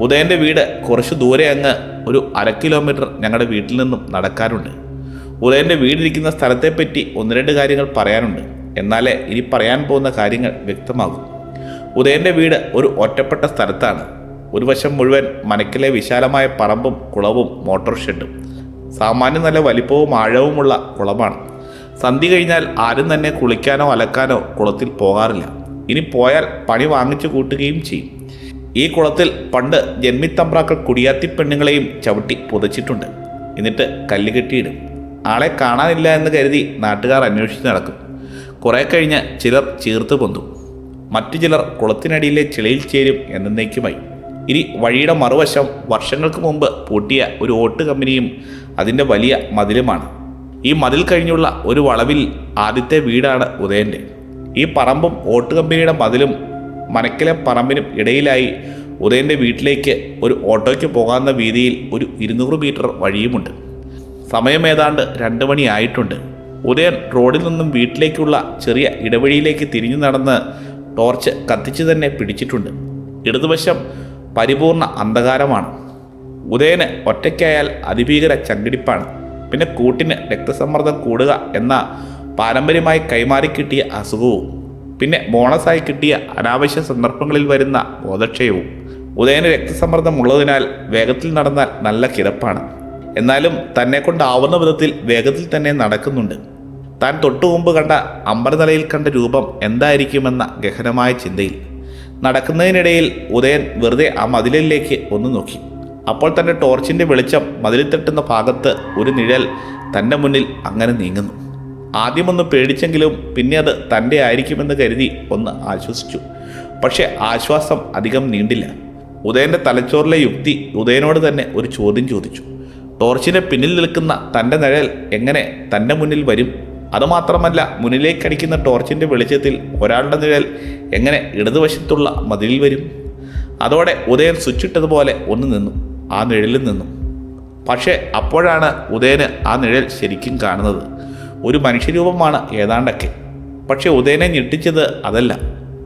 Speaker 1: ഉദയന്റെ വീട് കുറച്ച് ദൂരെ അങ്ങ് ഒരു അര കിലോമീറ്റർ ഞങ്ങളുടെ വീട്ടിൽ നിന്നും നടക്കാറുണ്ട് ഉദയന്റെ വീടിരിക്കുന്ന സ്ഥലത്തെപ്പറ്റി ഒന്ന് രണ്ട് കാര്യങ്ങൾ പറയാനുണ്ട്. എന്നാലേ ഇനി പറയാൻ പോകുന്ന കാര്യങ്ങൾ വ്യക്തമാകും. ഉദയന്റെ വീട് ഒരു ഒറ്റപ്പെട്ട സ്ഥലത്താണ്. ഒരു വശം മുഴുവൻ മനക്കിലെ വിശാലമായ പറമ്പും കുളവും മോട്ടോർ ഷെഡും. സാമാന്യം നല്ല വലിപ്പവും ആഴവുമുള്ള കുളമാണ്. സന്ധി കഴിഞ്ഞാൽ ആരും തന്നെ കുളിക്കാനോ അലക്കാനോ കുളത്തിൽ പോകാറില്ല. ഇനി പോയാൽ പണി വാങ്ങിച്ചു കൂട്ടുകയും ചെയ്യും. ഈ കുളത്തിൽ പണ്ട് ജന്മിത്തമ്പ്രാക്കൾ കുടിയാത്തി പെണ്ണുങ്ങളെയും ചവിട്ടി പുതച്ചിട്ടുണ്ട്. എന്നിട്ട് കല്ല് കെട്ടിയിടും. ആളെ കാണാനില്ല എന്ന് കരുതി നാട്ടുകാർ അന്വേഷിച്ച് നടക്കും. കുറേ കഴിഞ്ഞ് ചിലർ ചീർത്ത് പൊന്തും. മറ്റു ചിലർ കുളത്തിനടിയിലെ ചെളിയിൽ ചേരും എന്നേക്കുമായി. ഇനി വഴിയുടെ മറുവശം വർഷങ്ങൾക്ക് മുമ്പ് പൂട്ടിയ ഒരു ഓട്ട് കമ്പനിയും അതിന്റെ വലിയ മതിലുമാണ്. ഈ മതിൽ കഴിഞ്ഞുള്ള ഒരു വളവിൽ ആദ്യത്തെ വീടാണ് ഉദയന്റെ. ഈ പറമ്പും ഓട്ട് കമ്പനിയുടെ മതിലും മനക്കിലെ പറമ്പിനും ഇടയിലായി ഉദയന്റെ വീട്ടിലേക്ക് ഒരു ഓട്ടോയ്ക്ക് പോകാവുന്ന വീതിയിൽ ഒരു ഇരുന്നൂറ് മീറ്റർ വഴിയുമുണ്ട്. സമയം ഏതാണ്ട് രണ്ട് മണിയായിട്ടുണ്ട് ഉദയൻ റോഡിൽ നിന്നും വീട്ടിലേക്കുള്ള ചെറിയ ഇടവഴിയിലേക്ക് തിരിഞ്ഞു നടന്ന് ടോർച്ച് കത്തിച്ച് തന്നെ പിടിച്ചിട്ടുണ്ട്. ഇടതുവശം പരിപൂർണ അന്ധകാരമാണ്. ഉദയന് ഒറ്റയ്ക്കായാൽ അതിഭീകര ചങ്കിടിപ്പാണ്. പിന്നെ കൂട്ടിന് രക്തസമ്മർദ്ദം കൂടുക എന്ന പാരമ്പര്യമായി കൈമാറി കിട്ടിയ അസുഖവും പിന്നെ ബോണസായി കിട്ടിയ അനാവശ്യ സന്ദർഭങ്ങളിൽ വരുന്ന ബോധക്ഷയവും ഉദയന് രക്തസമ്മർദ്ദം ഉള്ളതിനാൽ വേഗത്തിൽ നടന്നാൽ നല്ല കിടപ്പാണ്. എന്നാലും തന്നെ കൊണ്ടാവുന്ന വിധത്തിൽ വേഗത്തിൽ തന്നെ നടക്കുന്നുണ്ട്. താൻ തൊട്ടു മുമ്പ് കണ്ട അമ്പലനിലയിൽ കണ്ട രൂപം എന്തായിരിക്കുമെന്ന ഗഹനമായ ചിന്തയിൽ. നടക്കുന്നതിനിടയിൽ ഉദയൻ വെറുതെ ആ മതിലിലേക്ക് ഒന്ന് നോക്കി. അപ്പോൾ തന്റെ ടോർച്ചിന്റെ വെളിച്ചം മതിലിൽ തട്ടുന്ന ഭാഗത്ത് ഒരു നിഴൽ തന്റെ മുന്നിൽ അങ്ങനെ നീങ്ങുന്നു. ആദ്യമൊന്ന് പേടിച്ചെങ്കിലും പിന്നെ അത് തന്റെ ആയിരിക്കുമെന്ന് കരുതി ഒന്ന് ആശ്വസിച്ചു. പക്ഷേ ആശ്വാസം അധികം നീണ്ടില്ല. ഉദയന്റെ തലച്ചോറിലെ യുക്തി ഉദയനോട് തന്നെ ഒരു ചോദ്യം ചോദിച്ചു. ടോർച്ചിന് പിന്നിൽ നിൽക്കുന്ന തന്റെ നിഴൽ എങ്ങനെ തന്റെ മുന്നിൽ വരും? അതുമാത്രമല്ല മുന്നിലേക്കടിക്കുന്ന ടോർച്ചിന്റെ വെളിച്ചത്തിൽ ഒരാളുടെ നിഴൽ എങ്ങനെ ഇടതുവശത്തുള്ള മതിലിൽ വരും? അതോടെ ഉദയൻ സ്വിച്ചിട്ടതുപോലെ ഒന്ന് നിന്നു ആ നിഴലിൽ നിന്നു. പക്ഷേ അപ്പോഴാണ് ഉദയന് ആ നിഴൽ ശരിക്കും കാണുന്നത്. ഒരു മനുഷ്യരൂപമാണ് ഏതാണ്ടൊക്കെ. പക്ഷെ ഉദയനെ ഞെട്ടിച്ചത് അതല്ല.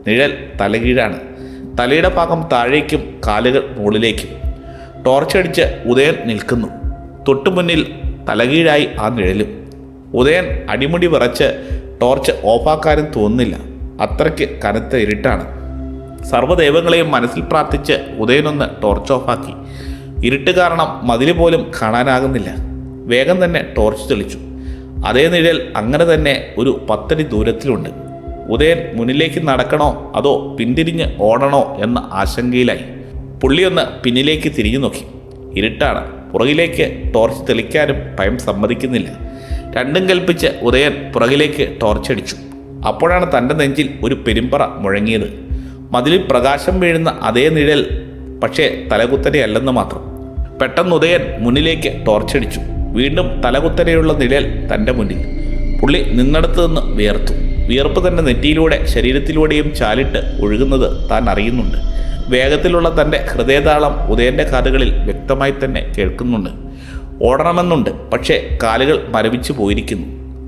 Speaker 1: നിഴൽ തലകീഴാണ്. തലയുടെ ഭാഗം താഴേക്കും കാലുകൾ മുകളിലേക്കും. ടോർച്ചടിച്ച് ഉദയൻ നിൽക്കുന്നു. തൊട്ടു മുന്നിൽ തലകീഴായി ആ നിഴലും. ഉദയൻ അടിമുടി വിറച്ച് ടോർച്ച് ഓഫാക്കാനും തോന്നുന്നില്ല. അത്രയ്ക്ക് കനത്ത ഇരുട്ടാണ്. സർവദൈവങ്ങളെയും മനസ്സിൽ പ്രാർത്ഥിച്ച് ഉദയനൊന്ന് ടോർച്ച് ഓഫാക്കി. ഇരുട്ട് കാരണം മതിൽ പോലും കാണാനാകുന്നില്ല. വേഗം തന്നെ ടോർച്ച് തെളിച്ചു. അതേ നിഴൽ അങ്ങനെ തന്നെ ഒരു പത്തടി ദൂരത്തിലുണ്ട്. ഉദയൻ മുന്നിലേക്ക് നടക്കണോ അതോ പിന്തിരിഞ്ഞ് ഓടണോ എന്ന ആശങ്കയിലായി. പുള്ളിയൊന്ന് പിന്നിലേക്ക് തിരിഞ്ഞു നോക്കി. ഇരുട്ടാണ്. പുറകിലേക്ക് ടോർച്ച് തെളിക്കാനും ഭയം സമ്മതിക്കുന്നില്ല. രണ്ടും കൽപ്പിച്ച് ഉദയൻ പുറകിലേക്ക് ടോർച്ച് ടോർച്ചടിച്ചു അപ്പോഴാണ് തന്റെ നെഞ്ചിൽ ഒരു പെരുമ്പറ മുഴങ്ങിയത്. മതിലിൽ പ്രകാശം വീഴുന്ന അതേ നിഴൽ പക്ഷേ തലകുത്തനെയല്ലെന്ന് മാത്രം. പെട്ടെന്ന് ഉദയൻ മുന്നിലേക്ക് ടോർച്ചടിച്ചു വീണ്ടും തലകുത്തനെയുള്ള നിഴൽ തന്റെ മുന്നിൽ. പുള്ളി നിന്നടത്തു നിന്ന് വിയർത്തു. വിയർപ്പ് തന്നെ നെറ്റിയിലൂടെ ശരീരത്തിലൂടെയും ചാലിട്ട് ഒഴുകുന്നത് താൻ അറിയുന്നുണ്ട്. വേഗത്തിലുള്ള തന്റെ ഹൃദയതാളം ഉദയന്റെ കാതുകളിൽ വ്യക്തമായി തന്നെ കേൾക്കുന്നുണ്ട്. ഓടണമെന്നുണ്ട് പക്ഷേ കാലുകൾ മരവിച്ചു പോയിരിക്കുന്നു.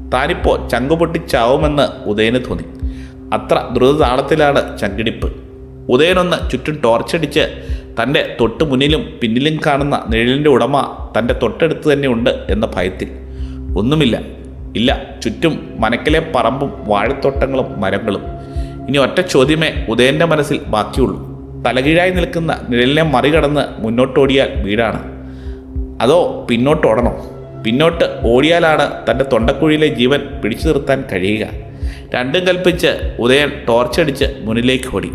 Speaker 1: താനിപ്പോൾ ചങ്കുപൊട്ടി പൊട്ടിച്ചാവുമെന്ന് ഉദയന് തോന്നി. അത്ര ദ്രുതതാളത്തിലാണ് ചങ്കിടിപ്പ്. ഉദയനൊന്ന് ചുറ്റും ടോർച്ചടിച്ച് തന്റെ തൊട്ട് മുന്നിലും പിന്നിലും കാണുന്ന നിഴലിന്റെ ഉടമ തന്റെ തൊട്ടടുത്ത് തന്നെ ഉണ്ട് എന്ന ഭയത്തിൽ. ഒന്നുമില്ല. ഇല്ല ചുറ്റും മനക്കിലെ പറമ്പും വാഴത്തോട്ടങ്ങളും മരങ്ങളും. ഇനി ഒറ്റ ചോദ്യമേ ഉദയന്റെ മനസ്സിൽ ബാക്കിയുള്ളൂ. തലകീഴായി നിൽക്കുന്ന നിഴലിനെ മറികടന്ന് മുന്നോട്ടോടിയാൽ വീടാണ്. അതോ പിന്നോട്ട് ഓടണോ? പിന്നോട്ട് ഓടിയാലാണ് തന്റെ തൊണ്ടക്കുഴിയിലെ ജീവൻ പിടിച്ചു നിർത്താൻ കഴിയുക. രണ്ടും കൽപ്പിച്ച് ഉദയൻ ടോർച്ചടിച്ച് മുന്നിലേക്ക് ഓടി.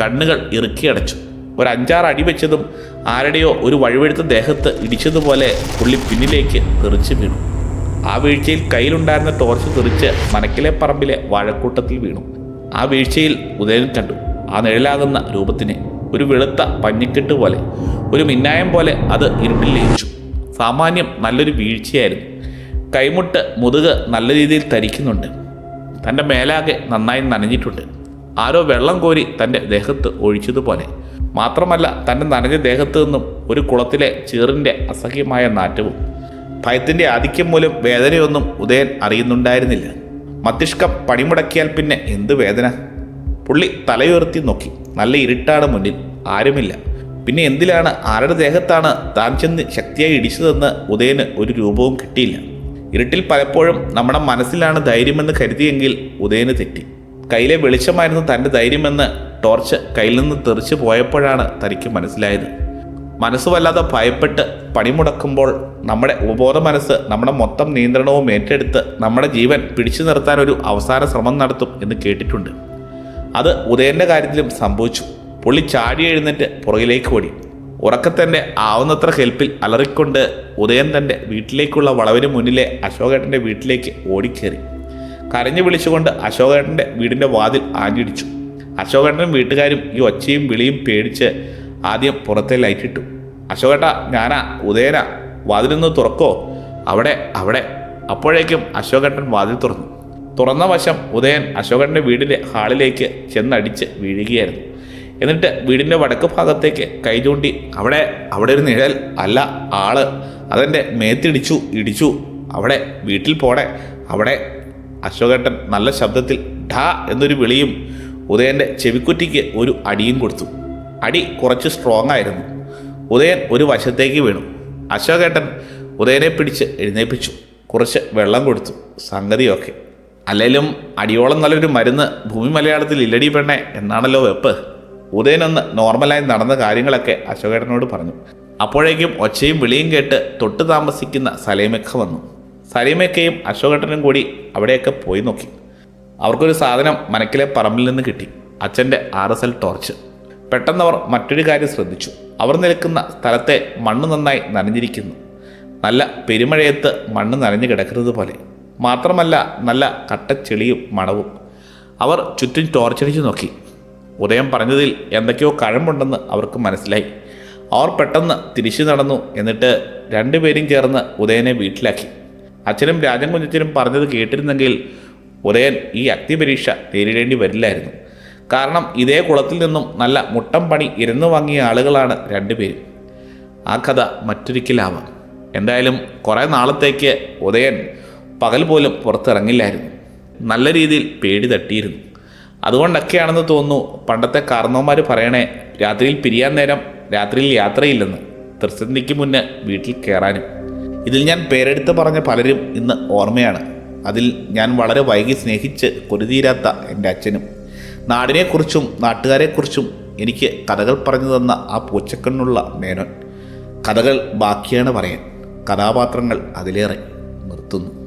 Speaker 1: കണ്ണുകൾ ഇറുക്കിയടച്ചു ഒരു അഞ്ചാറ് അടി വെച്ചതും ആരുടെയോ ഒരു വഴുവെഴുത്ത ദേഹത്ത് ഇടിച്ചതുപോലെ പുള്ളി പിന്നിലേക്ക് തെറിച്ച് വീണു. ആ വീഴ്ചയിൽ കയ്യിലുണ്ടായിരുന്ന ടോർച്ച് തെറിച്ച് മനക്കിലെ പറമ്പിലെ വാഴക്കൂട്ടത്തിൽ വീണു. ആ വീഴ്ചയിൽ ഉദയൻ കണ്ടു. ആ നിഴലാകുന്ന രൂപത്തിനെ ഒരു വെളുത്ത പഞ്ഞിക്കെട്ട് പോലെ ഒരു മിന്നായം പോലെ അത് ഇരുട്ടിൽ ലയിച്ചു. സാമാന്യം നല്ലൊരു വീഴ്ചയായിരുന്നു. കൈമുട്ട് മുതുക് നല്ല രീതിയിൽ തരിക്കുന്നുണ്ട് തന്റെ മേലാകെ നന്നായി നനഞ്ഞിട്ടുണ്ട്. ആരോ വെള്ളം കോരി തന്റെ ദേഹത്ത് ഒഴിച്ചതുപോലെ മാത്രമല്ല തന്റെ നനഞ്ഞ ദേഹത്തു നിന്നും ഒരു കുളത്തിലെ ചീറിന്റെ അസഹ്യമായ നാറ്റവും ഭയത്തിന്റെ ആധിക്യം മൂലം വേദനയൊന്നും ഉദയൻ അറിയുന്നുണ്ടായിരുന്നില്ല. മസ്തിഷ്കം പണിമുടക്കിയാൽ പിന്നെ എന്ത് വേദന? പുള്ളി തലയുയർത്തി നോക്കി. നല്ല ഇരുട്ടാണ് മുന്നിൽ. ആരുമില്ല. പിന്നെ എന്തിലാണ്? ആരുടെ ദേഹത്താണ് താൻ ചെന്ന് ശക്തിയായി ഇടിച്ചതെന്ന് ഉദയന് ഒരു രൂപവും കിട്ടിയില്ല. ഇരുട്ടിൽ പലപ്പോഴും നമ്മുടെ മനസ്സിലാണ് ധൈര്യമെന്ന് കരുതിയെങ്കിൽ ഉദയന് തെറ്റി. കയ്യിലെ വെളിച്ചമായിരുന്നു തന്റെ ധൈര്യമെന്ന് ടോർച്ച് കയ്യിൽ നിന്ന് തെറിച്ചു പോയപ്പോഴാണ് തനിക്ക് മനസ്സിലായത്. മനസ്സ് വല്ലാതെ ഭയപ്പെട്ട് പണിമുടക്കുമ്പോൾ നമ്മുടെ ഉപബോധ മനസ്സ് നമ്മുടെ മൊത്തം നിയന്ത്രണവും ഏറ്റെടുത്ത് നമ്മുടെ ജീവൻ പിടിച്ചു നിർത്താൻ ഒരു അവസാന ശ്രമം നടത്തും എന്ന് കേട്ടിട്ടുണ്ട്. അത് ഉദയന്റെ കാര്യത്തിലും സംഭവിച്ചു. പുള്ളി ചാടി എഴുന്നേറ്റ് പുറകിലേക്ക് ഓടി. ഉറക്കത്തന്നെ ആവുന്നത്ര ഹെൽപ്പിൽ അലറിക്കൊണ്ട് ഉദയൻ തന്റെ വീട്ടിലേക്കുള്ള വളവിന് മുന്നിലെ അശോകേട്ടന്റെ വീട്ടിലേക്ക് ഓടിക്കേറി. കരഞ്ഞു വിളിച്ചുകൊണ്ട് അശോകേട്ടന്റെ വീടിന്റെ വാതിൽ ആഞ്ഞിടിച്ചു. അശോകേട്ടനും വീട്ടുകാരും ഈ ഒച്ചയും വിളിയും പേടിച്ച് ആദ്യം പുറത്തെ ലൈറ്റ് ലൈറ്റിട്ടു അശോകേട്ട ഞാനാ ഉദയന വാതിലൊന്ന് തുറക്കോ? അവിടെ അവിടെ. അപ്പോഴേക്കും അശോകേട്ടൻ വാതിൽ തുറന്നു. തുറന്ന വശം ഉദയൻ അശോകന്റെ വീടിന്റെ ഹാളിലേക്ക് ചെന്നടിച്ച് വീഴുകയായിരുന്നു. എന്നിട്ട് വീടിന്റെ വടക്ക് ഭാഗത്തേക്ക് കൈ ചൂണ്ടി അവിടെ അവിടെ ഒരു നിഴൽ അല്ല ആൾ. അതെന്റെ മേത്തിടിച്ചു ഇടിച്ചു. അവിടെ വീട്ടിൽ പോടെ അവിടെ. അശോകേട്ടൻ നല്ല ശബ്ദത്തിൽ ഡാ എന്നൊരു വിളിയും ഉദയന്റെ ചെവിക്കുറ്റിക്ക് ഒരു അടിയും കൊടുത്തു. അടി കുറച്ച് സ്ട്രോങ് ആയിരുന്നു. ഉദയൻ ഒരു വശത്തേക്ക് വീണു. അശോകേട്ടൻ ഉദയനെ പിടിച്ച് എഴുന്നേൽപ്പിച്ചു കുറച്ച് വെള്ളം കൊടുത്തു. സംഗതിയൊക്കെ. അല്ലെങ്കിലും അടിയോളം നല്ലൊരു മരുന്ന് ഭൂമി മലയാളത്തിൽ ഇല്ലടി പെണ്ണെ എന്നാണല്ലോ വെപ്പ്. ഒന്ന് നോർമലായി നടന്ന കാര്യങ്ങളൊക്കെ അശോകേട്ടനോട് പറഞ്ഞു. അപ്പോഴേക്കും ഒച്ചയും വിളിയും കേട്ട് തൊട്ട് താമസിക്കുന്ന സലീമക്ക വന്നു. സലീമക്കയും അശോകേട്ടനും കൂടി അവിടെയൊക്കെ പോയി നോക്കി. അവർക്കൊരു സാധനം മനക്കിലെ പറമ്പിൽ നിന്ന് കിട്ടി. അച്ഛന്റെ ആർ എസ് എൽ ടോർച്ച് പെട്ടെന്നവർ മറ്റൊരു കാര്യം ശ്രദ്ധിച്ചു. അവർ നിൽക്കുന്ന സ്ഥലത്തെ മണ്ണ് നന്നായി നനഞ്ഞിരിക്കുന്നു. നല്ല പെരുമഴയത്ത് മണ്ണ് നനഞ്ഞു കിടക്കുന്നത് പോലെ. മാത്രമല്ല നല്ല കട്ടച്ചെളിയും മണവും. അവർ ചുറ്റും ടോർച്ചടിച്ചു നോക്കി. ഉദയം പറഞ്ഞതിൽ എന്തൊക്കെയോ കഴമ്പുണ്ടെന്ന് അവർക്ക് മനസ്സിലായി. അവർ പെട്ടെന്ന് തിരിച്ചു നടന്നു എന്നിട്ട് രണ്ടുപേരും ചേർന്ന് ഉദയനെ വീട്ടിലാക്കി. അച്ഛനും രാജൻ കുഞ്ഞച്ചനും പറഞ്ഞത് കേട്ടിരുന്നെങ്കിൽ ഉദയൻ ഈ അഗ്നിപരീക്ഷ നേരിടേണ്ടി വരില്ലായിരുന്നു. കാരണം ഇതേ കുളത്തിൽ നിന്നും നല്ല മുട്ടം പണി ഇരുന്നു വാങ്ങിയ ആളുകളാണ് രണ്ടുപേരും. ആ കഥ മറ്റൊരിക്കലാവാം. എന്തായാലും കുറേ നാളത്തേക്ക് ഉദയൻ പകൽ പോലും പുറത്തിറങ്ങില്ലായിരുന്നു. നല്ല രീതിയിൽ പേടി തട്ടിയിരുന്നു. അതുകൊണ്ടൊക്കെയാണെന്ന് തോന്നുന്നു പണ്ടത്തെ കാർന്നവന്മാർ പറയണേ രാത്രിയിൽ പിരിയാൻ നേരം രാത്രിയിൽ യാത്രയില്ലെന്ന്. ത്രിസന്ധിക്ക് മുന്നേ വീട്ടിൽ കയറാനും ഇതിൽ ഞാൻ പേരെടുത്ത് പറഞ്ഞ പലരും ഇന്ന് ഓർമ്മയാണ്. അതിൽ ഞാൻ വളരെ വൈകി സ്നേഹിച്ച് കൊരുതീരാത്ത എന്റെ അച്ഛനും. നാടിനെക്കുറിച്ചും നാട്ടുകാരെക്കുറിച്ചും എനിക്ക് കഥകൾ പറഞ്ഞു തന്ന ആ പൂച്ചക്കണ്ണുള്ള മേനോൻ. കഥകൾ ബാക്കിയാണ് പറയാൻ. കഥാപാത്രങ്ങൾ അതിലേറെ നിർത്തുന്നു.